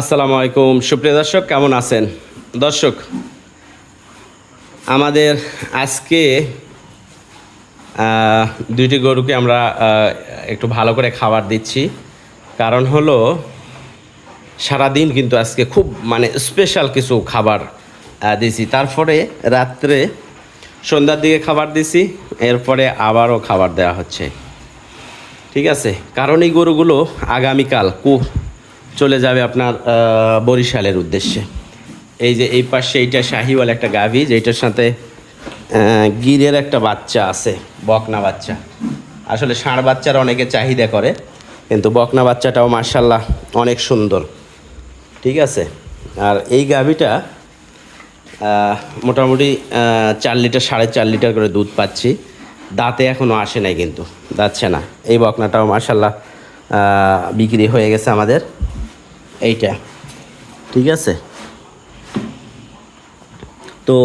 আসসালামু আলাইকুম। সুপ্রিয় দর্শক, কেমন আছেন? দর্শক, আমাদের আজকে দুইটি গরুকে আমরা একটু ভালো করে খাবার দিচ্ছি। কারণ হলো, সারাদিন কিন্তু আজকে খুব মানে স্পেশাল কিছু খাবার দিছি তারপরে রাত্রে সন্ধ্যার দিকে খাবার দিছি এরপরে আবারও খাবার দেওয়া হচ্ছে। ঠিক আছে? কারণ এই গরুগুলো আগামীকাল কু চলে যাবে আপনার বরিশালের উদ্দেশ্যে। এই যে এই পাশে এইটা শাহিওয়াল একটা গাভী যেটার সাথে গিরের একটা বাচ্চা আছে, বকনা বাচ্চা। আসলে ষাঁড় বাচ্চার অনেকে চাহিদা করে, কিন্তু বকনা বাচ্চাটাও মার্শাল্লাহ অনেক সুন্দর। ঠিক আছে? আর এই গাভীটা মোটামুটি চার লিটার, সাড়ে চার লিটার করে দুধ পাচ্ছি। দাঁতে এখনও আসে নাই কিন্তু, যাচ্ছে না। এই বকনাটাও মার্শাল্লাহ বিক্রি হয়ে গেছে আমাদের। এইটা। ঠিক আছে? তো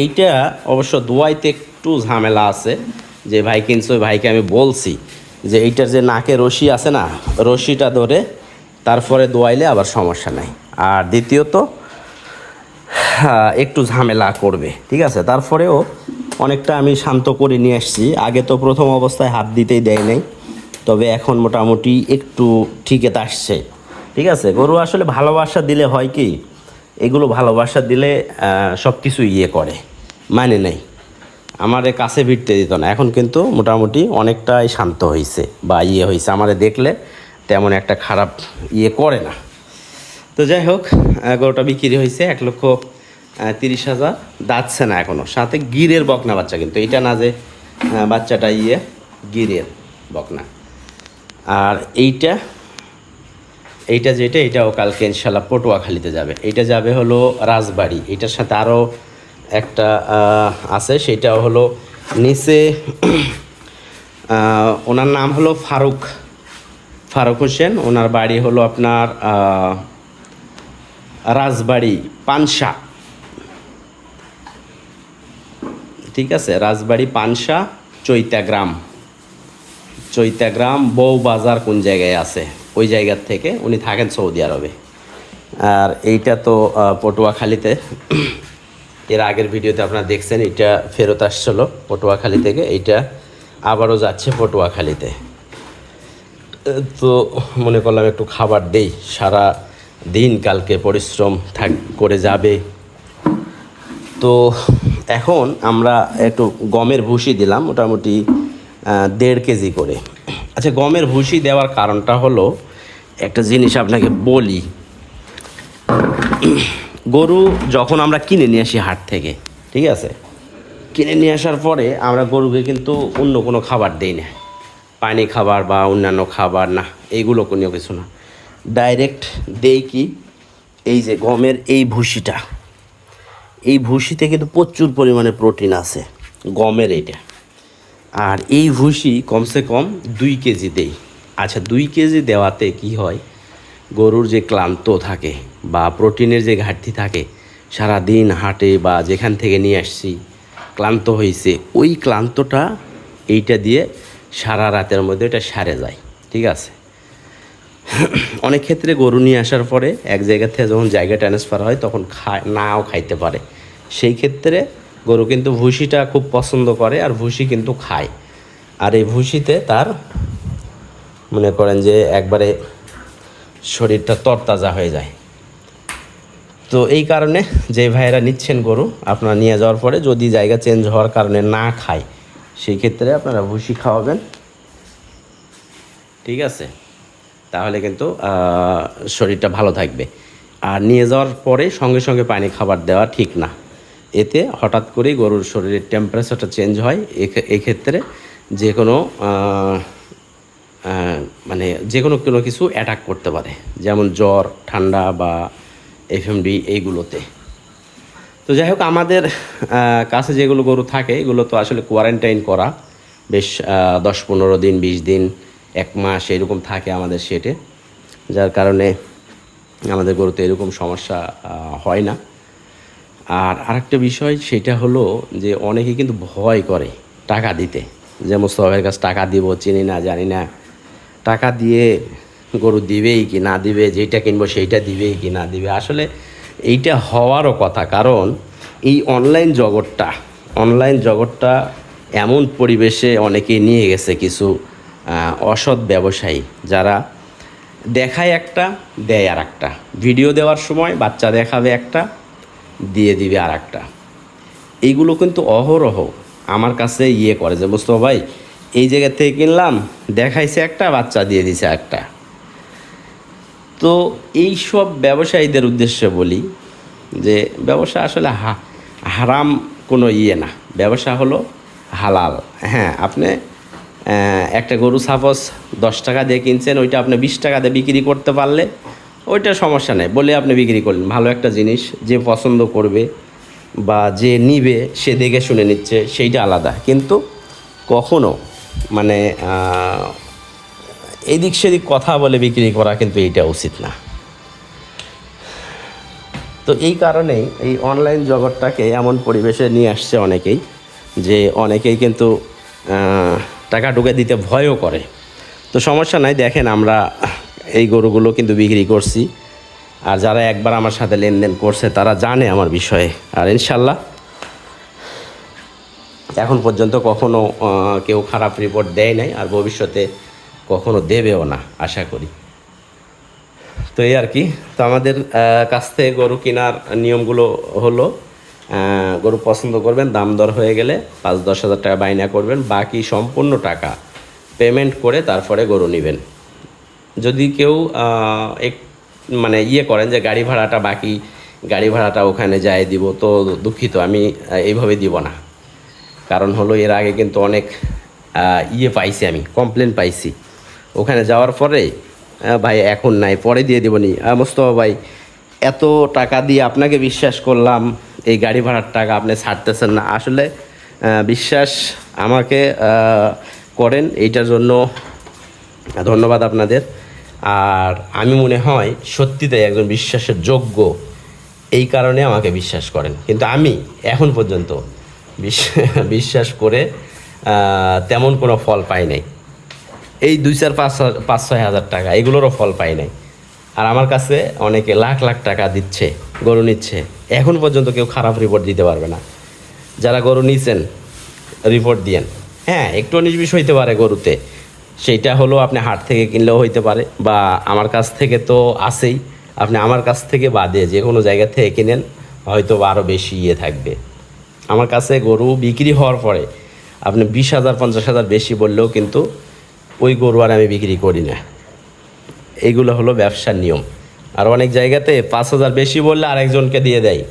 এইটা অবশ্য দোয়াইতে একটু ঝামেলা আছে, যে ভাই কিনছো ভাইকে আমি বলছি যে এইটার যে নাকে রশি আছে না, রশিটা ধরে তারপরে দোয়াইলে আবার সমস্যা নাই। আর দ্বিতীয়ত একটু ঝামেলা করবে, ঠিক আছে? তারপরেও অনেকটা আমি শান্ত করে নিয়ে আসছি। আগে তো প্রথম অবস্থায় হাত দিতেই দেয় নাই, তবে এখন মোটামুটি একটু ঠিকে আসছে। ঠিক আছে? গরু আসলে ভালোবাসা দিলে হয় কি? এগুলো ভালোবাসা দিলে সব কিছু ইয়ে করে। মানে নেই। আমারে কাছে ভিড়তে দিত না। এখন কিন্তু মোটামুটি অনেকটাই শান্ত হয়েছে বা ইয়ে হয়েছে আমাদের দেখলে তেমন একটা খারাপ ইয়ে করে না। তো যাই হোক গরুটা বিক্রি হয়েছে এক লক্ষ তিরিশ হাজার। দাঁতছে না এখনও সাথে গিরের বকনা বাচ্চা কিন্তু। এটা না যে বাচ্চাটা ইয়ে গিরের বকনা। আর এইটা এইটা যেটা, এটাও কালকে ইনশাল্লাহ পটুয়াখালীতে যাবে। এইটা যাবে হলো রাজবাড়ি। এটার সাথে আরও একটা আছে, সেটাও হলো নিচে ওনার নাম হলো ফারুক। ফারুক হোসেন, ওনার বাড়ি হলো আপনার রাজবাড়ি পানসা। ঠিক আছে? রাজবাড়ি পানসা চৈতা গ্রাম চৈতা গ্রাম বউ বাজার কোন জায়গায় আছে? ওই জায়গার থেকে উনি থাকেন সৌদি আরবে। আর এইটা তো পটুয়াখালীতে। এর আগের ভিডিওতে আপনারা দেখছেন, এটা ফেরত আসছিল পটুয়াখালী থেকে। এইটা আবারও যাচ্ছে পটুয়াখালীতে। তো মনে করলাম একটু খাবার দেই। সারা দিন কালকে পরিশ্রম থাক, করে যাবে। তো এখন আমরা একটু গমের ভুসি দিলাম, মোটামুটি দেড় কেজি করে। আচ্ছা গমের ভুসি দেওয়ার কারণটা হলো একটা জিনিস আপনাকে বলি। গরু যখন আমরা কিনে নিয়ে আসি হাট থেকে, ঠিক আছে? কিনে নিয়ে আসার পরে আমরা গরুকে কিন্তু অন্য কোনো খাবার দিই না। পানি খাবার বা অন্যান্য খাবার, না এইগুলো কোনো কিছু না। ডাইরেক্ট দেই কি, এই যে গমের এই ভুসিটা। এই ভুসিতে কিন্তু প্রচুর পরিমাণে প্রোটিন আছে, গমের এটা আর এই ভুসি কমসে কম দুই কেজি দেই। আচ্ছা দুই কেজি দেওয়াতে কি হয়? গরুর যে ক্লান্ত থাকে বা প্রোটিনের যে ঘাটতি থাকে সারা দিন হাটে বা যেখান থেকে নিয়ে আসছি, ক্লান্ত হয়েছে ওই ক্লান্তটা এইটা দিয়ে সারা রাতের মধ্যে এটা সারে যায়, ঠিক আছে? অনেক ক্ষেত্রে গরু নিয়ে আসার পরে এক জায়গা থেকে যখন জায়গা ট্রান্সফার হয়, তখন খা নাও খাইতে পারে। সেই ক্ষেত্রে গরু কিন্তু ভুসিটা খুব পছন্দ করে আর ভুসি কিন্তু খায়। আর এই ভুসিতে তার মনে করেন যে একবারে শরীরটা তরতাজা হয়ে যায়। তো এই কারণে যে ভাইয়েরা নিচ্ছেন গরু, আপনারা নিয়ে যাওয়ার পরে যদি জায়গা চেঞ্জ হওয়ার কারণে না খায়, সেই ক্ষেত্রে আপনারা ভুসি খাওয়াবেন। ঠিক আছে? তাহলে কিন্তু শরীরটা ভালো থাকবে। আর নিয়ে যাওয়ার পরে সঙ্গে সঙ্গে পানি খাবার দেওয়া ঠিক না। এতে হঠাৎ করেই গরুর শরীরের টেম্পারেচারটা চেঞ্জ হয়। এক্ষে- এক্ষেত্রে যে কোনো মানে যে কোনো কোনো কিছু অ্যাটাক করতে পারে। যেমন জ্বর, ঠান্ডা বা এফএমডি এইগুলোতে। তো যাই হোক, আমাদের কাছে যেগুলো গরু থাকে, এগুলো তো আসলে কোয়ারেন্টাইন করা। বেশ দশ, পনেরো দিন, বিশ দিন, এক মাস এরকম থাকে আমাদের সেটে যার কারণে আমাদের গরুতে এরকম সমস্যা হয় না। আর আরেকটা বিষয়, সেটা হলো যে অনেকে কিন্তু ভয় করে টাকা দিতে। যে মোস্তফার কাছে টাকা দিব, চিনি না, জানি না। টাকা দিয়ে গরু দিবেই কি না দিবে যেটা কিনবো সেইটা দিবেই কি না দিবে। আসলে এইটা হওয়ারও কথা, কারণ এই অনলাইন জগৎটা অনলাইন জগৎটা এমন পরিবেশে অনেকে নিয়ে গেছে কিছু অসৎ ব্যবসায়ী, যারা দেখায় একটা, দেয় আর একটা ভিডিও দেওয়ার সময় বাচ্চা দেখাবে একটা দিয়ে দিবে আর একটা এইগুলো কিন্তু অহরহ আমার কাছে ইয়ে করে যে, মুস্তফা ভাই, এই জায়গা থেকে কিনলাম, দেখাইছে একটা, বাচ্চা দিয়ে দিছে একটা তো এই সব ব্যবসায়ীদের উদ্দেশ্যে বলি যে, ব্যবসা আসলে হারাম কোনো ইয়ে না। ব্যবসা হলো হালাল। হ্যাঁ আপনি একটা গরু সাপোজ দশ টাকা দিয়ে কিনছেন, ওইটা আপনি বিশ টাকা দিয়ে বিক্রি করতে পারলে ওইটা সমস্যা নেই, বলে আপনি বিক্রি করলেন। ভালো একটা জিনিস, যে পছন্দ করবে বা যে নিবে, সে দেখে শুনে নিচ্ছে, সেইটা আলাদা। কিন্তু কখনো মানে এদিক সেদিক কথা বলে বিক্রি করা কিন্তু এইটা উচিত না। তো এই কারণেই এই অনলাইন জগৎটাকে এমন পরিবেশে নিয়ে আসছে অনেকেই, যে অনেকেই কিন্তু টাকা ঢুকে দিতে ভয়ও করে। তো সমস্যা নাই, দেখেন আমরা এই গরুগুলো কিন্তু বিক্রি করছি। আর যারা একবার আমার সাথে লেনদেন করছে, তারা জানে আমার বিষয়ে। আর ইনশাল্লাহ এখন পর্যন্ত কখনো কেউ খারাপ রিপোর্ট দেয় নাই আর ভবিষ্যতে কখনো দেবেও না, আশা করি। তো এই আর কি, তো আমাদের কাছ থেকে গরু কেনার নিয়মগুলো হলো গরু পছন্দ করবেন, দাম দর হয়ে গেলে পাঁচ দশ হাজার টাকা বাইনা করবেন, বাকি সম্পূর্ণ টাকা পেমেন্ট করে তারপরে গরু নেবেন। যদি কেউ এক মানে ইয়ে করেন যে গাড়ি ভাড়াটা বাকি, গাড়ি ভাড়াটা ওখানে যায় দিব, তো দুঃখিত, আমি এইভাবে দিব না। কারণ হলো এর আগে কিন্তু অনেক ইয়ে পাইছি আমি কমপ্লেন পাইছি। ওখানে যাওয়ার পরে ভাই এখন নাই, পরে দিয়ে দেবনি মোস্তফা ভাই, এত টাকা দিয়ে আপনাকে বিশ্বাস করলাম, এই গাড়ি ভাড়ার টাকা আপনি ছাড়তেছেন না। আসলে বিশ্বাস আমাকে করেন, এইটার জন্য ধন্যবাদ আপনাদের। আর আমি মনে হয় সত্যিটাই একজন বিশ্বাসের যোগ্য। এই কারণে আমাকে বিশ্বাস করেন। কিন্তু আমি এখন পর্যন্ত বিশ- বিশ্বাস করে তেমন কোনো ফল পাই নাই। এই দুই চার পাঁচ পাঁচ ছয় হাজার টাকা, এগুলোরও ফল পাই নাই। আর আমার কাছে অনেকে লাখ লাখ টাকা দিচ্ছে, গরু নিচ্ছে। এখন পর্যন্ত কেউ খারাপ রিপোর্ট দিতে পারবে না। যারা গরু নিছেন রিপোর্ট দিয়েন। হ্যাঁ একটু উনিশ বিশ হইতে পারে গরুতে। সেইটা হলো আপনি হাট থেকে কিনলেও হইতে পারে, বা আমার কাছ থেকে তো আছেই। আপনি আমার কাছ থেকে বাদে যে কোনো জায়গা থেকে কিনেন, হয়তো আরও বেশি ইয়ে থাকবে। আমার কাছে গরু বিক্রি হওয়ার পরে আপনি বিশ হাজার, পঞ্চাশ হাজার বেশি বললেও কিন্তু ওই গরু আর আমি বিক্রি করি না। এইগুলো হলো ব্যবসার নিয়ম। আর অনেক জায়গাতে পাঁচ হাজার বেশি বললে আরেকজনকে দিয়ে দেয়।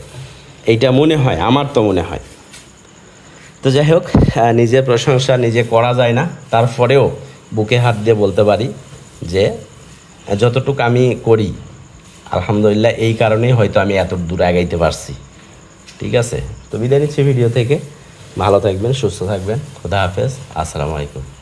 এইটা মনে হয়, আমার তো মনে হয়। তো যাই হোক নিজের প্রশংসা নিজে করা যায় না। তারপরেও বুকে হাত দিয়ে বলতে পারি যে, যতটুকু আমি করি, আলহামদুলিল্লাহ এই কারণেই হয়তো আমি এত দূরে আগাইতে পারছি। ঠিক আছে? তো বিদায় নিচ্ছি ভিডিও থেকে। ভালো থাকবেন, সুস্থ থাকবেন। খুদা হাফেজ। আসসালামু আলাইকুম।